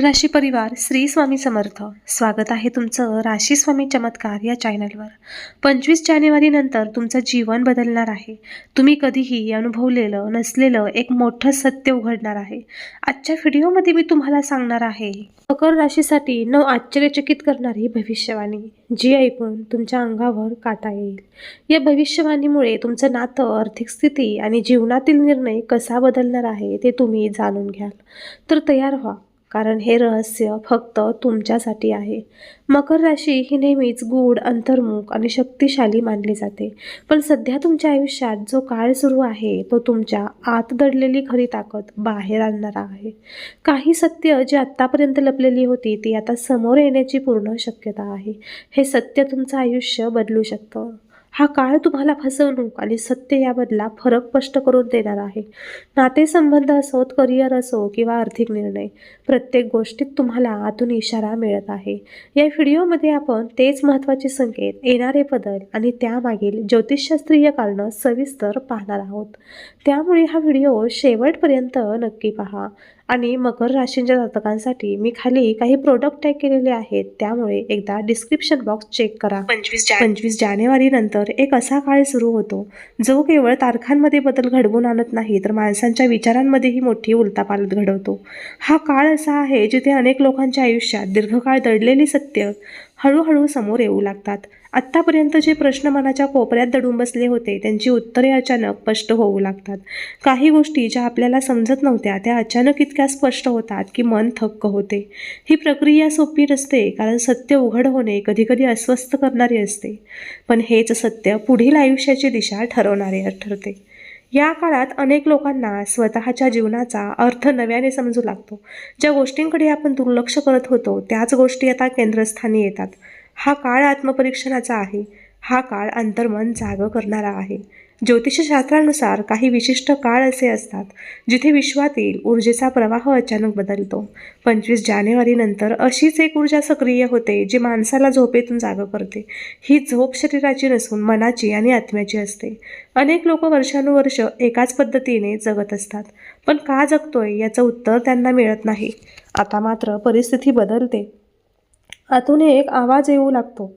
राशी परिवार श्री स्वामी समर्थ. स्वागत आहे तुमचं राशी स्वामी चमत्कार या चॅनलवर पंचवीस जानेवारीनंतर तुमचं जीवन बदलणार आहे. तुम्ही कधीही अनुभवलेलं नसलेलं एक मोठं सत्य उघडणार आहे. आजच्या व्हिडिओमध्ये मी तुम्हाला सांगणार आहे मकर राशीसाठी न आश्चर्यचकित करणारी भविष्यवाणी जी ऐकून तुमच्या अंगावर काटा येईल. या भविष्यवाणीमुळे तुमचं नातं आर्थिक स्थिती आणि जीवनातील निर्णय कसा बदलणार आहे ते तुम्ही जाणून घ्याल. तर तयार व्हा. कारण हे रहस्य फक्त तुमच्यासाठी आहे. मकर राशी ही नेहमीच गूढ अंतर्मुख आणि शक्तिशाली मानली जाते. पण सध्या तुमच्या आयुष्यात जो काळ सुरू आहे तो तुमच्या आत दडलेली खरी ताकद बाहेर आणणारा आहे. काही सत्य जी आत्तापर्यंत लपलेली होती ती आता समोर येण्याची पूर्ण शक्यता आहे. हे सत्य तुमचं आयुष्य बदलू शकतं. हा काळ तुम्हाला फसवणूक आणि सत्य याबदला फरक स्पष्ट करून देणार आहे. नातेसंबंध असोत करिअर असो किंवा आर्थिक निर्णय प्रत्येक गोष्टीत तुम्हाला आतून इशारा मिळत आहे. या व्हिडिओमध्ये आपण तेच महत्त्वाचे संकेत येणारे बदल आणि त्यामागील ज्योतिषशास्त्रीय कारणं सविस्तर पाहणार आहोत. त्यामुळे हा व्हिडिओ शेवटपर्यंत नक्की पहा. आणि मकर राशींच्या जातकांसाठी मी खाली काही प्रोडक्ट टॅग केलेले आहेत त्यामुळे एकदा डिस्क्रिप्शन बॉक्स चेक करा. पंचवीस पंचवीस जानेवारी नंतर एक असा काळ सुरू होतो जो केवळ तारखांमध्ये बदल घडवून आणत नाही तर माणसांच्या विचारांमध्येही मोठी उलतापालट घडवतो. हा काळ असा आहे जिथे अनेक लोकांच्या आयुष्यात दीर्घकाळ दडलेली सत्य हळूहळू समोर येऊ लागतात. आत्तापर्यंत जे प्रश्न मनाच्या कोपऱ्यात दडून बसले होते त्यांची उत्तरे अचानक स्पष्ट होऊ लागतात. काही गोष्टी ज्या आपल्याला समजत नव्हत्या त्या अचानक इतक्या स्पष्ट होतात की मन थक्क होते. ही प्रक्रिया सोपी नसते कारण सत्य उघड होणे कधीकधी अस्वस्थ करणारी असते. पण हेच सत्य पुढील आयुष्याची दिशा ठरवणारे ठरते. या काळात अनेक लोकांना स्वतःच्या जीवनाचा अर्थ नव्याने समजू लागतो. ज्या गोष्टींकडे आपण दुर्लक्ष करत होतो त्याच गोष्टी आता केंद्रस्थानी येतात. हा काळ आत्मपरीक्षणाचा आहे. हा काळ अंतर्मन जागं करणारा आहे. ज्योतिषशास्त्रानुसार काही विशिष्ट काळ असे असतात जिथे विश्वातील ऊर्जेचा प्रवाह अचानक बदलतो. पंचवीस जानेवारीनंतर अशीच एक ऊर्जा सक्रिय होते जी माणसाला झोपेतून जागं करते. ही झोप शरीराची नसून मनाची आणि आत्म्याची असते. अनेक लोक वर्षानुवर्ष एकाच पद्धतीने जगत असतात पण का जगतोय याचं उत्तर त्यांना मिळत नाही. आता मात्र परिस्थिती बदलते. आतून एक आवाज येऊ लागतो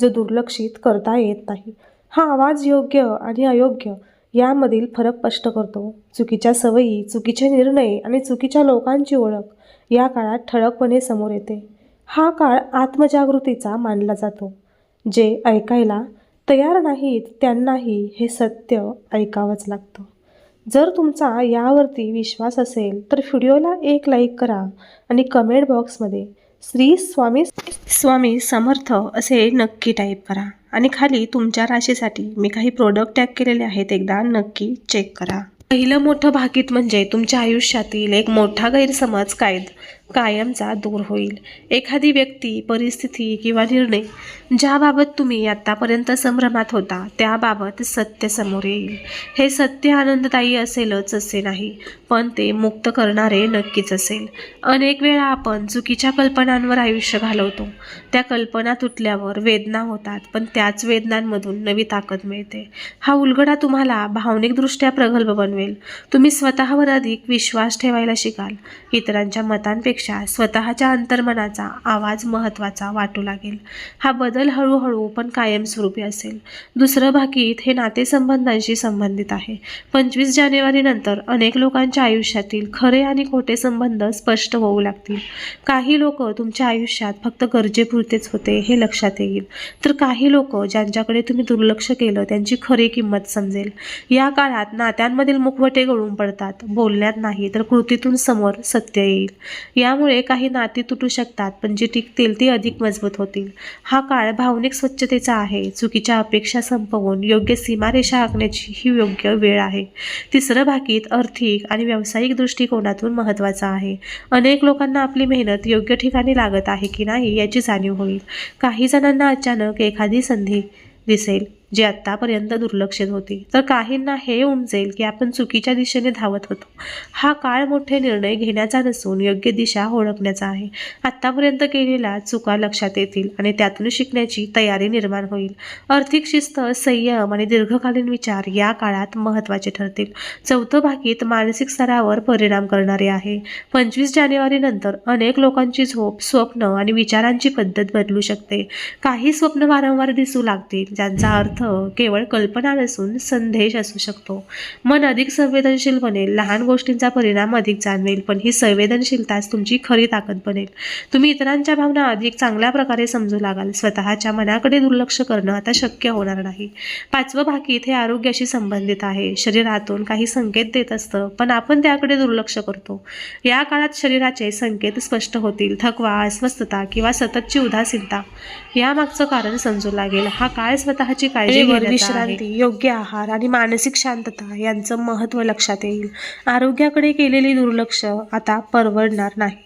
जो दुर्लक्षित करता येत नाही. हा आवाज योग्य आणि अयोग्य यामधील फरक स्पष्ट करतो. चुकीच्या सवयी चुकीचे निर्णय आणि चुकीच्या लोकांची ओळख या काळात ठळकपणे समोर येते. हा काळ आत्मजागृतीचा मानला जातो जे ऐकायला तयार नाहीत त्यांनाही हे सत्य ऐकावंच लागतं. जर तुमचा यावरती विश्वास असेल तर व्हिडिओला एक लाईक करा आणि कमेंट बॉक्समध्ये श्री स्वामी स्वामी समर्थ असे नक्की टाईप करा. आणि खाली तुमच्या राशीसाठी मी काही प्रोडक्ट टॅग केलेले आहेत. एकदा नक्की चेक करा. पहिलं मोठं भाकीत म्हणजे तुमच्या आयुष्यातील एक मोठा गैरसमज कायद. कायमचा दूर होईल. एखादी व्यक्ती परिस्थिती किंवा निर्णय ज्याबाबत तुम्ही आत्तापर्यंत संभ्रमात होता त्याबाबत सत्य समोर येईल. हे सत्य आनंददायी असेलच असे नाही पण ते मुक्त करणारे नक्कीच असेल. अनेक वेळा आपण चुकीच्या कल्पनांवर आयुष्य घालवतो. त्या कल्पना तुटल्यावर वेदना होतात पण त्याच वेदनांमधून नवी ताकद मिळते. हा उलगडा तुम्हाला भावनिकदृष्ट्या प्रगल्भ बनवेल. तुम्ही स्वतःवर अधिक विश्वास ठेवायला शिकाल. इतरांच्या मतांपेक्षा स्वतःच्या अंतर्मनाचा आवाज महत्त्वाचा वाटू लागेल. हा बदल हळूहळू पण कायमस्वरूपी असेल. दुसरं भाकीत हे नातेसंबंधांशी संबंधित आहे. पंचवीस जानेवारीनंतर अनेक लोकांच्या आयुष्यातील खरे आणि खोटे संबंध स्पष्ट होऊ लागतील. काही लोक तुमच्या आयुष्यात फक्त गरजेपुरतेच होते हे लक्षात येईल. तर काही लोक ज्यांच्याकडे तुम्ही दुर्लक्ष केलं त्यांची खरी किंमत समजेल. या काळात नात्यांमधील मुखवटे गळून पडतात. बोलण्यात नाही तर कृतीतून समोर सत्य येईल. यामुळे काही नाती तुटू शकतात पण जी टिकतील ती अधिक मजबूत होतील. हा काळ भावनिक स्वच्छतेचा आहे. चुकीच्या अपेक्षा संपवून योग्य सीमारेषा आखण्याची ही योग्य वेळ आहे. तिसरं भाकीत आर्थिक आणि व्यावसायिक दृष्टिकोनातून महत्त्वाचा आहे. अनेक लोकांना आपली मेहनत योग्य ठिकाणी लागत आहे की नाही याची जाणीव होईल. काही जणांना अचानक एखादी संधी दिसेल. जे आत्तापर्यंत दुर्लक्षित होती. तर काहींना हे उमजेल की आपण चुकीच्या दिशेने धावत होतो. हा काळ मोठे निर्णय घेण्याचा नसून योग्य दिशा ओळखण्याचा आहे. आत्तापर्यंत केलेल्या चुका लक्षात येतील आणि त्यातून शिकण्याची तयारी निर्माण होईल. आर्थिक शिस्त संयम आणि दीर्घकालीन विचार या काळात महत्त्वाचे ठरतील. चौथं भाकीत मानसिक स्तरावर परिणाम करणारे आहे. पंचवीस जानेवारी नंतर अनेक लोकांची झोप स्वप्न आणि विचारांची पद्धत बदलू शकते. काही स्वप्न वारंवार दिसू लागतील ज्यांचा अर्थ केवळ कल्पना नसून संदेश असू शकतो. मन अधिक संवेदनशील बनेल लहान गोष्टींचा परिणाम अधिक जाणवेल पण ही संवेदनशीलताच तुमची खरी ताकद बनेल. तुम्ही इतरांच्या भावना अधिक चांगल्या प्रकारे समजू लागाल. स्वतःच्या मनाकडे दुर्लक्ष करणं आता शक्य होणार नाही. पाचवं भाकीत हे आरोग्याशी संबंधित आहे. शरीरातून काही संकेत देत असतं पण आपण त्याकडे दुर्लक्ष करतो. या काळात शरीराचे संकेत स्पष्ट होतील. थकवा अस्वस्थता किंवा सततची उदासीनता यामागचं कारण समजू लागेल. हा काळ स्वतःची काळजी वेळेवर. विश्रांती योग्य आहार आणि मानसिक शांतता यांचं महत्त्व लक्षात येईल आरोग्याकडे केलेली दुर्लक्ष आता परवडणार नाही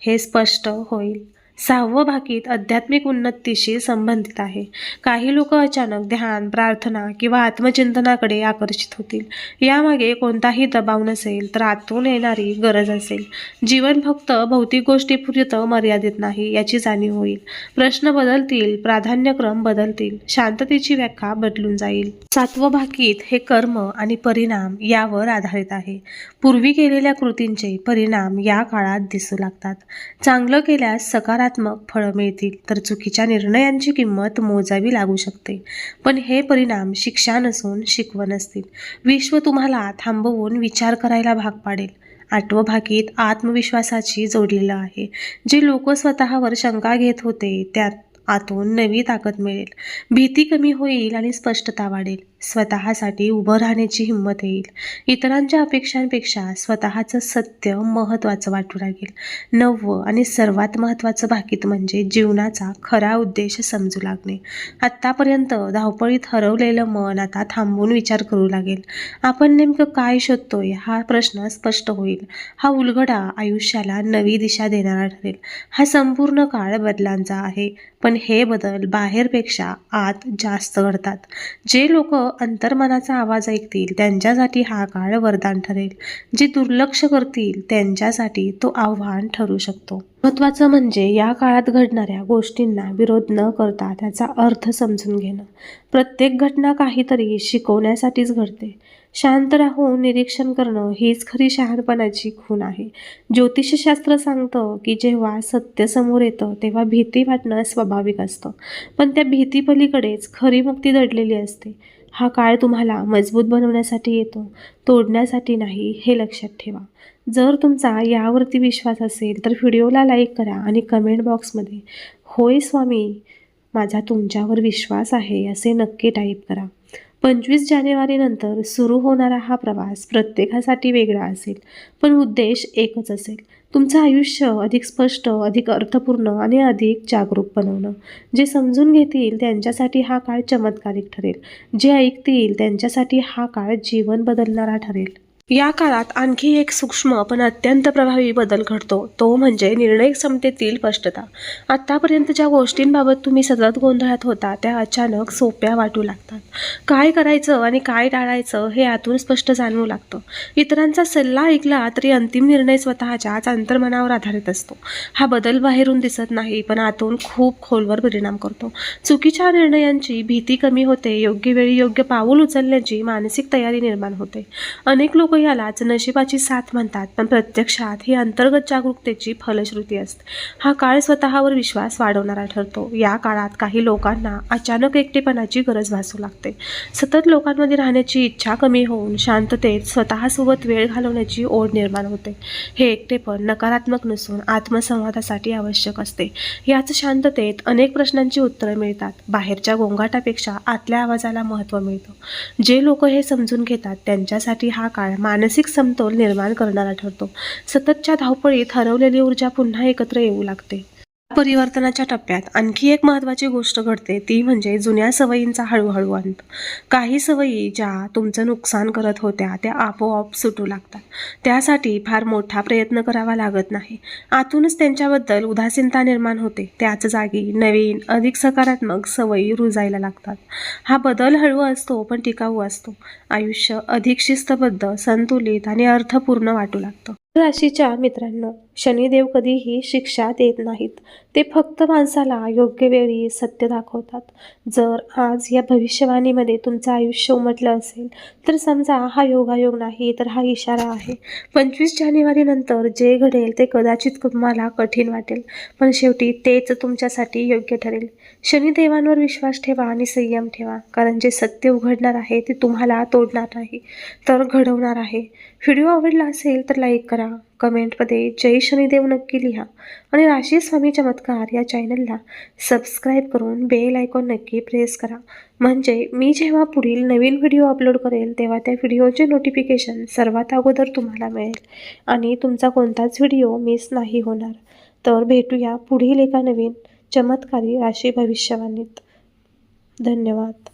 हे स्पष्ट होईल सहावं भाकीत आध्यात्मिक उन्नतीशी संबंधित आहे. काही लोक अचानक ध्यान प्रार्थना किंवा आत्मचिंतनाकडे आकर्षित होतील. यामागे कोणताही दबाव नसेल तर आतून येणारी गरज असेल. जीवन फक्त भौतिक गोष्टीपुरतं मर्यादित नाही याची जाणीव होईल. प्रश्न बदलतील प्राधान्यक्रम बदलतील शांततेची व्याख्या बदलून जाईल. सातवं भाकीत हे कर्म आणि परिणाम यावर आधारित आहे. पूर्वी केलेल्या कृतींचे परिणाम या काळात दिसू लागतात. चांगलं केल्यास सकारात्मक फळं मिळतील तर चुकीच्या निर्णयांची किंमत मोजावी लागू शकते. पण हे परिणाम शिक्षा नसून शिकवण असतील. विश्व तुम्हाला थांबवून विचार करायला भाग पाडेल. आठवं भाकीत आत्मविश्वासाची जोडलेलं आहे. जे लोक स्वतःवर शंका घेत होते त्यात आतून नवी ताकद मिळेल. भीती कमी होईल आणि स्पष्टता वाढेल. स्वतःसाठी उभं राहण्याची हिंमत येईल. इतरांच्या अपेक्षांपेक्षा स्वतःचं सत्य महत्त्वाचं वाटू लागेल. नववं आणि सर्वात महत्त्वाचं भाकीत म्हणजे जीवनाचा खरा उद्देश समजू लागणे. आत्तापर्यंत धावपळीत हरवलेलं मन आता थांबून विचार करू लागेल. आपण नेमकं काय शोधतोय हा प्रश्न स्पष्ट होईल. हा उलगडा आयुष्याला नवी दिशा देणारा ठरेल. हा संपूर्ण काळ बदलांचा आहे. पण हे बदल बाहेरपेक्षा आत जास्त घडतात. जे लोक अंतर्मनाचा आवाज ऐकतील त्यांच्यासाठी हा काळ वरदान ठरेल. जे दुर्लक्ष करतील त्यांच्यासाठी तो आव्हान ठरू शकतो. महत्त्वाचं म्हणजे या काळात घडणाऱ्या गोष्टींना विरोध न करता त्याचा अर्थ समजून घेणं. प्रत्येक घटना काहीतरी शिकवण्यासाठीच घडते. शांत राहून निरीक्षण करणं हीच खरी शहाणपणाची खूण आहे. ज्योतिषशास्त्र सांगतं की जेव्हा सत्य समोर येतं तेव्हा भीती वाटणं स्वाभाविक असतं. पण त्या भीतीपलीकडेच खरी मुक्ती दडलेली असते. हा काळ तुम्हाला मजबूत बनवण्यासाठी येतो तोडण्यासाठी नाही हे लक्षात ठेवा. जर तुमचा यावरती विश्वास असेल तर व्हिडिओला लाईक करा आणि कमेंट बॉक्समध्ये होय स्वामी माझा तुमच्यावर विश्वास आहे असे नक्की टाईप करा. पंचवीस जानेवारीनंतर सुरू होणारा हा प्रवास प्रत्येकासाठी वेगळा असेल पण उद्देश एकच असेल. तुमचं आयुष्य अधिक स्पष्ट अधिक अर्थपूर्ण आणि अधिक जागरूक बनवणं. जे समजून घेतील त्यांच्यासाठी हा काळ चमत्कारिक ठरेल. जे ऐकतील त्यांच्यासाठी हा काळ जीवन बदलणारा ठरेल. या काळात आणखी एक सूक्ष्म पण अत्यंत प्रभावी बदल घडतो. तो म्हणजे निर्णय क्षमतेतील स्पष्टता. आत्तापर्यंत ज्या गोष्टींबाबत तुम्ही सतत गोंधळात होता त्या अचानक सोप्या वाटू लागतात. काय करायचं आणि काय टाळायचं हे आतून स्पष्ट जाणवू लागतं. इतरांचा सल्ला ऐकला तरी अंतिम निर्णय स्वतःच्याच अंतर्मनावर आधारित असतो. हा बदल बाहेरून दिसत नाही पण आतून खूप खोलवर परिणाम करतो. चुकीच्या निर्णयांची भीती कमी होते योग्य वेळी योग्य पाऊल उचलण्याची मानसिक तयारी निर्माण होते. अनेक लोक लोक यालाच नशिबाची साथ म्हणतात पण प्रत्यक्षात ही अंतर्गत जागरूकतेची फलश्रुती असते. हा काळ स्वतःवर विश्वास वाढवणारा ठरतो. या काळात काही लोकांना अचानक एकटेपणाची गरज भासू लागते. सतत लोकांमध्ये राहण्याची इच्छा कमी होऊन शांततेत स्वतःसोबत वेळ घालवण्याची ओढ निर्माण होते. हे एकटेपण नकारात्मक नसून आत्मसंवादासाठी आवश्यक असते. याच शांततेत अनेक प्रश्नांची उत्तरं मिळतात. बाहेरच्या गोंगाटापेक्षा आतल्या आवाजाला महत्त्व मिळतं. जे लोक हे समजून घेतात त्यांच्यासाठी हा काळ मानसिक समतोल निर्माण करणारा ठरतो. सततच्या धावपळीत हरवलेली ऊर्जा पुन्हा एकत्र येऊ लागते. परिवर्तनाच्या टप्प्यात आणखी एक महत्त्वाची गोष्ट घडते ती म्हणजे जुन्या सवयींचा हळूहळू अंत. काही सवयी ज्या तुमचं नुकसान करत होत्या त्या आपोआप सुटू लागतात. त्यासाठी फार मोठा प्रयत्न करावा लागत नाही. आतूनच त्यांच्याबद्दल उदासीनता निर्माण होते. त्याच जागी नवीन अधिक सकारात्मक सवयी रुजायला लागतात. हा बदल हळू असतो पण टिकाऊ असतो. आयुष्य अधिक शिस्तबद्ध संतुलित आणि अर्थपूर्ण वाटू लागतं. राशीच्या मित्रांनो शनिदेव कधीही शिक्षा देत नाहीत. ते फक्त माणसाला योग्य वेळी सत्य दाखवतात. जर आज या भविष्यवाणीमध्ये तुमचं आयुष्य उमटलं असेल तर समजा हा योगायोग नाही तर हा इशारा आहे. पंचवीस जानेवारीनंतर जे घडेल ते कदाचित तुम्हाला कठीण वाटेल पण शेवटी तेच तुमच्यासाठी योग्य ठरेल. शनिदेवांवर विश्वास ठेवा आणि संयम ठेवा कारण जे सत्य उघडणार आहे ते तुम्हाला तोडणार नाही तर घडवणार आहे. व्हिडिओ आवडला असेल तर लाईक करा कमेंटमध्ये जय शनिदेव नक्की लिहा आणि राशी स्वामी चमत्कार या चॅनलला सबस्क्राईब करून बेल आयकॉन नक्की प्रेस करा. म्हणजे मी जेव्हा पुढील नवीन व्हिडिओ अपलोड करेल तेव्हा त्या व्हिडिओचे नोटिफिकेशन सर्वात अगोदर तुम्हाला मिळेल आणि तुमचा कोणताच व्हिडिओ मिस नाही होणार. तर भेटूया पुढील एका नवीन चमत्कारी राशी भविष्यवाणीत. धन्यवाद.